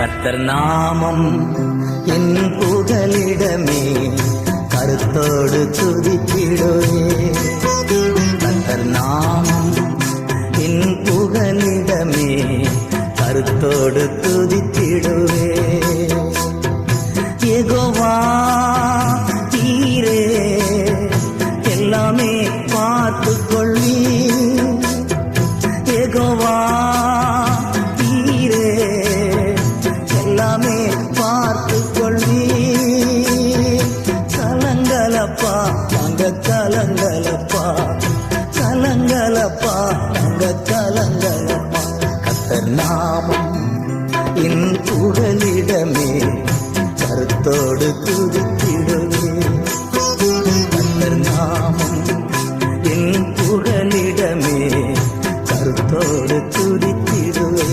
கர்த்தர் நாமம் என் புகலிடமே கருத்தோடு துதிக்கிடுவே கர்த்தர் நாமம் என் புகலிடமே கருத்தோடு துதித்திடுவே எகோவா தீரே எல்லாமே பார்த்து கொள்ளி எகோவா கலங்கலப்பா அங்க கலங்கலப்பா கலங்கலப்பா அங்க கலங்கலப்பா கத்தர் நாமம் என் குடலிடமே கருத்தோடு துதித்திடுவே கத்தர் நாமம் என் குடலிடமே கருத்தோடு துதித்திடுவே